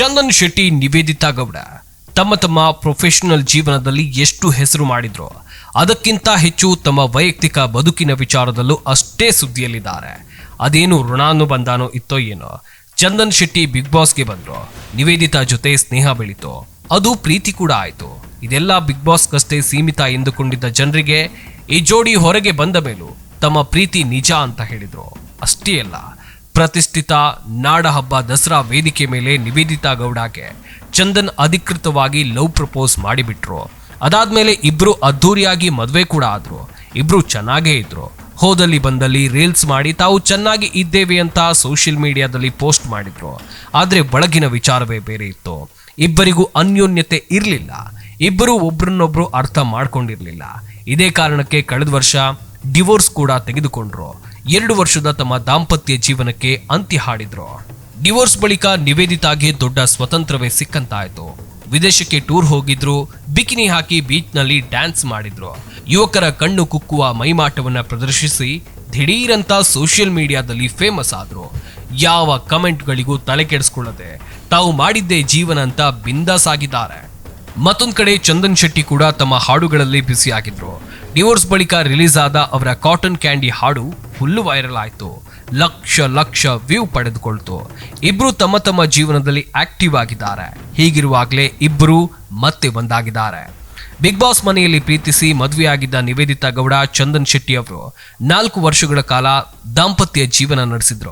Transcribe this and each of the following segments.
ಚಂದನ್ ಶೆಟ್ಟಿ, ನಿವೇದಿತಾ ಗೌಡ ತಮ್ಮ ತಮ್ಮ ಪ್ರೊಫೆಷನಲ್ ಜೀವನದಲ್ಲಿ ಎಷ್ಟು ಹೆಸರು ಮಾಡಿದ್ರು, ಅದಕ್ಕಿಂತ ಹೆಚ್ಚು ತಮ್ಮ ವೈಯಕ್ತಿಕ ಬದುಕಿನ ವಿಚಾರದಲ್ಲೂ ಅಷ್ಟೇ ಸುದ್ದಿಯಲ್ಲಿದ್ದಾರೆ. ಅದೇನು ಋಣಾನುಬಂಧನೋ ಇತ್ತೋ ಏನೋ, ಚಂದನ್ ಶೆಟ್ಟಿ ಬಿಗ್ ಬಾಸ್ಗೆ ಬಂದ್ರು, ನಿವೇದಿತಾ ಜೊತೆ ಸ್ನೇಹ ಬೆಳೀತು, ಅದು ಪ್ರೀತಿ ಕೂಡ ಆಯ್ತು. ಇದೆಲ್ಲ ಬಿಗ್ ಬಾಸ್ಗಷ್ಟೇ ಸೀಮಿತ ಎಂದುಕೊಂಡಿದ್ದ ಜನರಿಗೆ ಈ ಜೋಡಿ ಹೊರಗೆ ಬಂದ ಮೇಲೂ ತಮ್ಮ ಪ್ರೀತಿ ನಿಜ ಅಂತ ಹೇಳಿದರು. ಅಷ್ಟೇ ಅಲ್ಲ ಪ್ರತಿಷ್ಠಿತ ನಾಡಹಬ್ಬ ದಸರಾ ವೇದಿಕೆ ಮೇಲೆ ನಿವೇದಿತಾ ಗೌಡಗೆ ಚಂದನ್ ಅಧಿಕೃತವಾಗಿ ಲವ್ ಪ್ರಪೋಸ್ ಮಾಡಿಬಿಟ್ರು. ಅದಾದ್ಮೇಲೆ ಇಬ್ರು ಅದ್ಧೂರಿಯಾಗಿ ಮದುವೆ ಕೂಡ ಆದ್ರು. ಇಬ್ರು ಚೆನ್ನಾಗೇ ಇದ್ರು. ಹೋದಲ್ಲಿ ಬಂದಲ್ಲಿ ರೀಲ್ಸ್ ಮಾಡಿ ತಾವು ಚೆನ್ನಾಗಿ ಇದ್ದೇವೆ ಅಂತ ಸೋಷಿಯಲ್ ಮೀಡಿಯಾದಲ್ಲಿ ಪೋಸ್ಟ್ ಮಾಡಿದ್ರು. ಆದ್ರೆ ಒಳಗಿನ ವಿಚಾರವೇ ಬೇರೆ ಇತ್ತು. ಇಬ್ಬರಿಗೂ ಅನ್ಯೋನ್ಯತೆ ಇರಲಿಲ್ಲ. ಇಬ್ಬರು ಒಬ್ರನ್ನೊಬ್ರು ಅರ್ಥ ಮಾಡ್ಕೊಂಡಿರ್ಲಿಲ್ಲ. ಇದೇ ಕಾರಣಕ್ಕೆ ಕಳೆದ ವರ್ಷ ಡಿವೋರ್ಸ್ ಕೂಡ ತೆಗೆದುಕೊಂಡ್ರು. ಎರಡು ವರ್ಷದ ತಮ್ಮ ದಾಂಪತ್ಯ ಜೀವನಕ್ಕೆ ಅಂತ್ಯ ಹಾಡಿದ್ರು. ಡಿವೋರ್ಸ್ ಬಳಿಕ ನಿವೇದಿತಾಗೆ ದೊಡ್ಡ ಸ್ವತಂತ್ರವೇ ಸಿಕ್ಕಂತಾಯ್ತು. ವಿದೇಶಕ್ಕೆ ಟೂರ್ ಹೋಗಿದ್ರು, ಬಿಕಿನಿ ಹಾಕಿ ಬೀಚ್ನಲ್ಲಿ ಡ್ಯಾನ್ಸ್ ಮಾಡಿದ್ರು. ಯುವಕರ ಕಣ್ಣು ಕುಕ್ಕುವ ಮೈಮಾಟವನ್ನ ಪ್ರದರ್ಶಿಸಿ ದಿಢೀರಂತ ಸೋಷಿಯಲ್ ಮೀಡಿಯಾದಲ್ಲಿ ಫೇಮಸ್ ಆದ್ರು. ಯಾವ ಕಮೆಂಟ್ಗಳಿಗೂ ತಲೆ ಕೆಡಿಸ್ಕೊಳ್ಳದೆ ತಾವು ಮಾಡಿದ್ದೇ ಜೀವನ ಅಂತ ಬಿಂದಾಸಾಗಿದ್ದಾರೆ ಮತ್ತೊಂದ್ ಕಡೆ ಚಂದನ್ ಶೆಟ್ಟಿ ಕೂಡ ತಮ್ಮ ಹಾಡುಗಳಲ್ಲಿ ಬ್ಯುಸಿಯಾಗಿದ್ರು ಡಿವೋರ್ಸ್ ಬಳಿಕ ರಿಲೀಸ್ ಆದ ಅವರ ಕಾಟನ್ ಕ್ಯಾಂಡಿ ಹಾಡು ಫುಲ್ ವೈರಲ್ ಆಯಿತು. ಲಕ್ಷ ಲಕ್ಷ ವ್ಯೂ ಪಡೆದುಕೊಳ್ತು. ಇಬ್ರು ತಮ್ಮ ತಮ್ಮ ಜೀವನದಲ್ಲಿ ಆಕ್ಟಿವ್ ಆಗಿದ್ದಾರೆ. ಹೀಗಿರುವಾಗಲೇ ಇಬ್ಬರು ಮತ್ತೆ ಒಂದಾಗಿದ್ದಾರೆ ಬಿಗ್ ಬಾಸ್ ಮನೆಯಲ್ಲಿ ಪ್ರೀತಿಸಿ ಮದುವೆಯಾಗಿದ್ದ ನಿವೇದಿತಾ ಗೌಡ, ಚಂದನ್ ಶೆಟ್ಟಿ ಅವರು ನಾಲ್ಕು ವರ್ಷಗಳ ಕಾಲ ದಾಂಪತ್ಯ ಜೀವನ ನಡೆಸಿದ್ರು.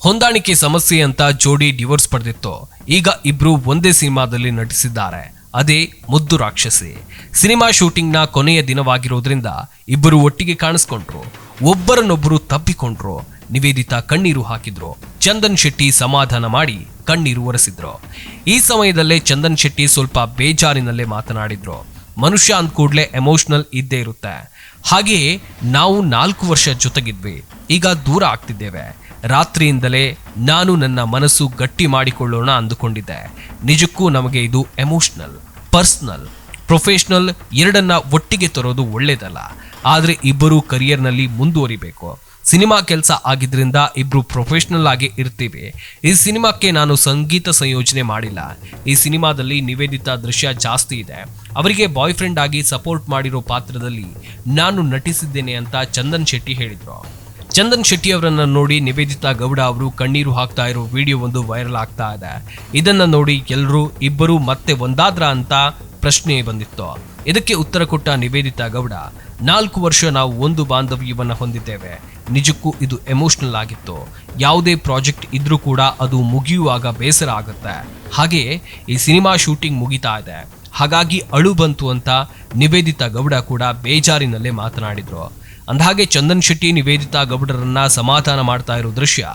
ಹೊಂದಾಣಿಕೆ ಸಮಸ್ಯೆ ಅಂತ ಜೋಡಿ ಡಿವೋರ್ಸ್ ಪಡೆದಿತ್ತು. ಈಗ ಇಬ್ರು ಒಂದೇ ಸಿನಿಮಾದಲ್ಲಿ ನಟಿಸಿದ್ದಾರೆ. ಅದೇ ಮುದ್ದು ರಾಕ್ಷಸಿ. ಸಿನಿಮಾ ಶೂಟಿಂಗ್ನ ಕೊನೆಯ ದಿನವಾಗಿರೋದ್ರಿಂದ ಇಬ್ಬರು ಒಟ್ಟಿಗೆ ಕಾಣಿಸ್ಕೊಂಡ್ರು. ಒಬ್ಬರನ್ನೊಬ್ಬರು ತಪ್ಪಿಕೊಂಡ್ರು ನಿವೇದಿತಾ ಕಣ್ಣೀರು ಹಾಕಿದ್ರು, ಚಂದನ್ ಶೆಟ್ಟಿ ಸಮಾಧಾನ ಮಾಡಿ ಕಣ್ಣೀರು ಒರೆಸಿದ್ರು. ಈ ಸಮಯದಲ್ಲೇ ಚಂದನ್ ಶೆಟ್ಟಿ ಸ್ವಲ್ಪ ಬೇಜಾರಿನಲ್ಲೇ ಮಾತನಾಡಿದ್ರು. ಮನುಷ್ಯ ಅಂದ್ ಕೂಡಲೇ ಎಮೋಷನಲ್ ಇದ್ದೇ ಇರುತ್ತೆ. ಹಾಗೆಯೇ ನಾವು ನಾಲ್ಕು ವರ್ಷ ಜೊತೆಗಿದ್ವಿ. ಈಗ ದೂರ ಆಗ್ತಿದ್ದೇವೆ. ರಾತ್ರಿಯಿಂದಲೇ ನಾನು ನನ್ನ ಮನಸ್ಸು ಗಟ್ಟಿ ಮಾಡಿಕೊಳ್ಳೋಣ ಅಂದುಕೊಂಡಿದ್ದೆ. ನಿಜಕ್ಕೂ ನಮಗೆ ಇದು ಎಮೋಷನಲ್, ಪರ್ಸ್ನಲ್, ಪ್ರೊಫೆಷನಲ್ ಎರಡನ್ನ ಒಟ್ಟಿಗೆ ತರೋದು ಒಳ್ಳೇದಲ್ಲ. ಆದರೆ ಇಬ್ಬರು ಕರಿಯರ್ನಲ್ಲಿ ಮುಂದುವರಿಬೇಕು. ಸಿನಿಮಾ ಕೆಲಸ ಆಗಿದ್ರಿಂದ ಇಬ್ರು ಪ್ರೊಫೆಷನಲ್ ಆಗಿ ಇರ್ತೀವಿ. ಈ ಸಿನಿಮಾಕ್ಕೆ ನಾನು ಸಂಗೀತ ಸಂಯೋಜನೆ ಮಾಡಿಲ್ಲ. ಈ ಸಿನಿಮಾದಲ್ಲಿ ನಿವೇದಿತ ದೃಶ್ಯ ಜಾಸ್ತಿ ಇದೆ. ಅವರಿಗೆ ಬಾಯ್ ಫ್ರೆಂಡ್ ಆಗಿ ಸಪೋರ್ಟ್ ಮಾಡಿರೋ ಪಾತ್ರದಲ್ಲಿ ನಾನು ನಟಿಸಿದ್ದೇನೆ ಅಂತ ಚಂದನ್ ಶೆಟ್ಟಿ ಹೇಳಿದ್ರು. ಚಂದನ್ ಶೆಟ್ಟಿ ಅವರನ್ನ ನೋಡಿ ನಿವೇದಿತಾ ಗೌಡ ಅವರು ಕಣ್ಣೀರು ಹಾಕ್ತಾ ಇರೋ ವಿಡಿಯೋ ಒಂದು ವೈರಲ್ ಆಗ್ತಾ ಇದೆ. ಇದನ್ನ ನೋಡಿ ಎಲ್ಲರೂ ಇಬ್ಬರು ಮತ್ತೆ ಒಂದಾದ್ರ ಅಂತ ಪ್ರಶ್ನೆ ಬಂದಿತ್ತು. ಇದಕ್ಕೆ ಉತ್ತರ ಕೊಟ್ಟ ನಿವೇದಿತಾ ಗೌಡ, ನಾಲ್ಕು ವರ್ಷ ನಾವು ಒಂದು ಬಾಂಧವ್ಯವನ್ನ ಹೊಂದಿದ್ದೇವೆ. ನಿಜಕ್ಕೂ ಇದು ಎಮೋಷನಲ್ ಆಗಿತ್ತು. ಯಾವುದೇ ಪ್ರಾಜೆಕ್ಟ್ ಇದ್ರೂ ಕೂಡ ಅದು ಮುಗಿಯುವಾಗ ಬೇಸರ ಆಗುತ್ತೆ. ಹಾಗೆಯೇ ಈ ಸಿನಿಮಾ ಶೂಟಿಂಗ್ ಮುಗಿತಾ ಇದೆ. ಹಾಗಾಗಿ ಅಳು ಬಂತು ಅಂತ ನಿವೇದಿತಾ ಗೌಡ ಕೂಡ ಬೇಜಾರಿನಲ್ಲೇ ಮಾತನಾಡಿದ್ರು. ಅಂದಹಾಗೆ ಚಂದನ್ ಶೆಟ್ಟಿ ನಿವೇದಿತಾ ಗೌಡರನ್ನ ಸಮಾಧಾನ ಮಾಡ್ತಾ ಇರೋ ದೃಶ್ಯ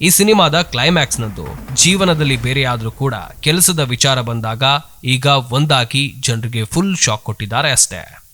ಈ ಸಿನಿಮಾದ ಕ್ಲೈಮ್ಯಾಕ್ಸ್ನದ್ದು. ಜೀವನದಲ್ಲಿ ಬೇರೆಯಾದ್ರೂ ಕೂಡ ಕೆಲಸದ ವಿಚಾರ ಬಂದಾಗ ಈಗ ಒಂದಾಗಿ ಜನರಿಗೆ ಫುಲ್ ಶಾಕ್ ಕೊಟ್ಟಿದ್ದಾರೆ ಅಷ್ಟೇ.